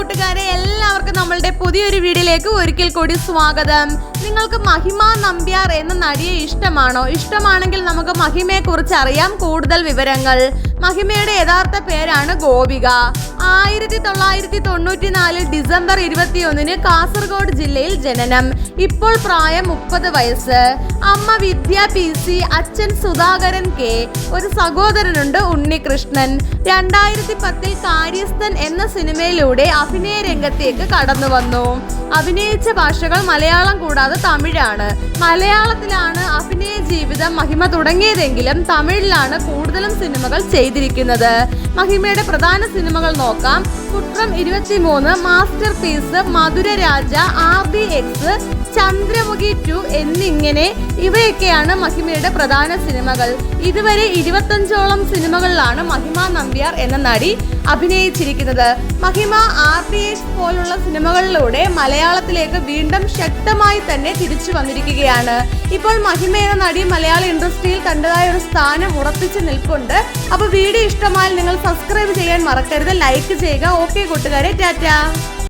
കൂട്ടുകാരെ എല്ലാവർക്കും നമ്മളുടെ പുതിയൊരു വീഡിയോയിലേക്ക് ഒരിക്കൽ കൂടി സ്വാഗതം. നിങ്ങൾക്ക് മഹിമ നമ്പ്യാർ എന്ന നടിയെ ഇഷ്ടമാണോ? ഇഷ്ടമാണെങ്കിൽ നമുക്ക് മഹിമയെ കുറിച്ച് അറിയാം കൂടുതൽ വിവരങ്ങൾ. മഹിമയുടെ യഥാർത്ഥ പേരാണ് ഗോപിക. ആയിരത്തി തൊള്ളായിരത്തി തൊണ്ണൂറ്റി നാല് ഡിസംബർ ഇരുപത്തിയൊന്നിന് കാസർഗോഡ് ജില്ലയിൽ ജനനം. ഇപ്പോൾ പ്രായം മുപ്പത് വയസ്സ്. അമ്മ വിദ്യ പി സി അച്ഛൻ സുധാകരൻ കെ. ഒരു സഹോദരനുണ്ട് ഉണ്ണികൃഷ്ണൻ. രണ്ടായിരത്തി പത്തിൽ കാര്യസ്ഥൻ എന്ന സിനിമയിലൂടെ അഭിനയ രംഗത്തേക്ക് കടന്നു വന്നു. അഭിനയിച്ച ഭാഷകൾ മലയാളം കൂടാതെ തമിഴാണ്. മലയാളത്തിലാണ് അഭിനയ ജീവിതം മഹിമ തുടങ്ങിയതെങ്കിലും തമിഴിലാണ് കൂടുതലും സിനിമകൾ ചെയ്തിരിക്കുന്നത്. മഹിമയുടെ പ്രധാന സിനിമകൾ നോക്കാം. കുട്രം ഇരുപത്തിമൂന്ന് masterpiece Madhuraraja R B X Chandramukhi two എന്നിങ്ങനെ ഇവയൊക്കെയാണ് മഹിമയുടെ പ്രധാന സിനിമകൾ. ഇതുവരെ ഇരുപത്തഞ്ചോളം സിനിമകളിലാണ് മഹിമ നമ്പ്യാർ എന്ന നടി അഭിനയിച്ചിരിക്കുന്നത് മഹിമ ആർ ഡി എച്ച് പോലുള്ള സിനിമകളിലൂടെ മലയാളത്തിലേക്ക് വീണ്ടും ശക്തമായി തന്നെ തിരിച്ചു വന്നിരിക്കുകയാണ്. ഇപ്പോൾ മഹിമ എന്ന നടി മലയാള ഇൻഡസ്ട്രിയിൽ തന്റെതായ ഒരു സ്ഥാനം ഉറപ്പിച്ചു നിൽപ്പുണ്ട്. അപ്പോൾ വീഡിയോ ഇഷ്ടമായാൽ നിങ്ങൾ സബ്സ്ക്രൈബ് ചെയ്യാൻ മറക്കരുത്. ലൈക്ക് ചെയ്യുക. ഓക്കെ കൂട്ടുകാരെ ടാറ്റ.